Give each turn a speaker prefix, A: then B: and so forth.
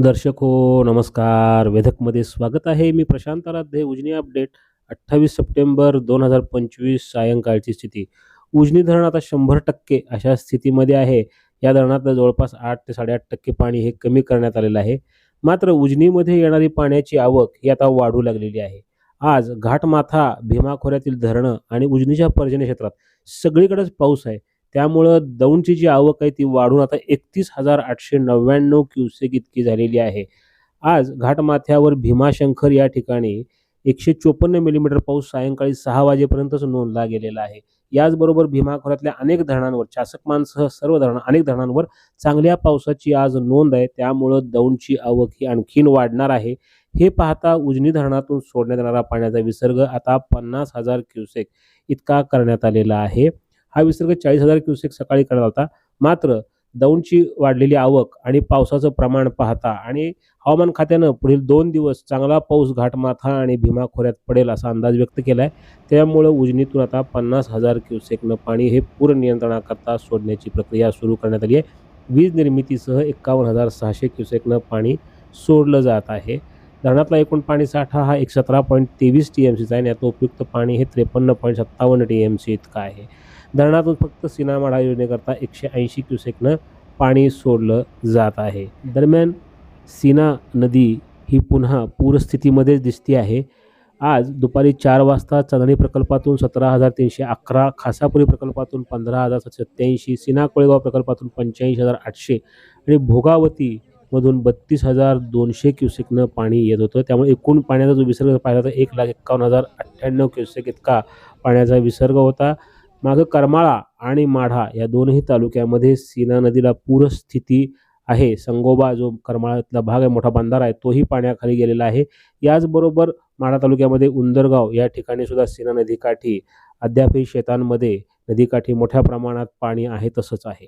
A: दर्शक हो नमस्कार. वेधकमध्ये स्वागत आहे. मी प्रशांत आराध्ये उजनी अपडेट अठ्ठावीस सप्टेंबर दोन हजार पंचवीस सायंकाळची स्थिती. उजनी धरण आता शंभर टक्के अशा स्थितीमध्ये आहे. या धरणात जवळपास आठ ते साडेआठ टक्के पाणी हे कमी करण्यात आलेलं आहे. मात्र उजनीमध्ये येणारी पाण्याची आवक ही आता वाढू लागलेली आहे. आज घाटमाथा भीमा खोऱ्यातील धरणं आणि उजनीच्या पर्जन्य क्षेत्रात सगळीकडेच पाऊस आहे. त्यामुळं दौंडची जी आवक आहे ती वाढून आता एकतीस हजार आठशे नव्याण्णव क्युसेक इतकी झालेली आहे. आज घाटमाथ्यावर भीमाशंकर या ठिकाणी एकशे चोपन्न मिलीमीटर पाऊस सायंकाळी सहा वाजेपर्यंतच नोंदला गेलेला आहे. याचबरोबर भीमा खोऱ्यातल्या अनेक धरणांवर चासकमानसह सर्व धरण अनेक धरणांवर चांगल्या पावसाची आज नोंद आहे. त्यामुळं दौंडची आवक ही आणखीन वाढणार आहे. हे पाहता उजनी धरणातून सोडण्यात येणारा पाण्याचा विसर्ग आता पन्नास हजार क्युसेक इतका करण्यात आलेला आहे. हा विसर्ग चाळीस हजार क्युसेक सकाळी करणार होता मात्र दौंडची वाढलेली आवक आणि पावसाचं प्रमाण पाहता आणि हवामान खात्यानं पुढील दोन दिवस चांगला पाऊस घाटमाथा आणि भीमा खोऱ्यात पडेल असा अंदाज व्यक्त केला आहे त्यामुळं उजनीतून आता पन्नास हजार क्युसेकनं पाणी हे पूर नियंत्रणाकरता सोडण्याची प्रक्रिया सुरू करण्यात आली आहे. वीज निर्मितीसह एकावन्न हजार सहाशे क्युसेकनं पाणी सोडलं जात आहे. धरणातला एकूण पाणी साठा हा एक सतरा पॉईंट तेवीस टी एम सीचा आहे आणि यात उपयुक्त पाणी हे त्रेपन्न पॉईंट सत्तावन्न टी एम सी इतकं आहे. धरणातून फक्त सीनामाडा योजनेकरता एकशे ऐंशी क्युसेकनं पाणी सोडलं जात आहे. दरम्यान सीना नदी ही पुन्हा पूरस्थितीमध्येच दिसते आहे. आज दुपारी चार वाजता चंदणी प्रकल्पातून सतरा हजार तीनशे अकरा खासापुरी प्रकल्पातून पंधरा हजार सत्त्याऐंशी सिना कोळेगाव प्रकल्पातून पंच्याऐंशी हजार आठशे आणि भोगावतीमधून बत्तीस हजार दोनशे क्युसेकनं पाणी येत होतं. त्यामुळे एकूण पाण्याचा जो विसर्ग पाहिला तर एक लाख एक्कावन्न हजार अठ्ठ्याण्णव क्युसेक इतका पाण्याचा विसर्ग होता. मागं करमाळा आणि माढा या दोनही तालुक्यामध्ये सीना नदीला पूरस्थिती आहे. संगोबा जो करमाळातला भाग आहे मोठा बांधारा आहे तोही पाण्याखाली गेलेला आहे. याचबरोबर माढा तालुक्यामध्ये उंदरगाव या ठिकाणी सुद्धा सीना नदीकाठी अद्यापही शेतांमध्ये नदीकाठी मोठ्या प्रमाणात पाणी आहे तसंच आहे.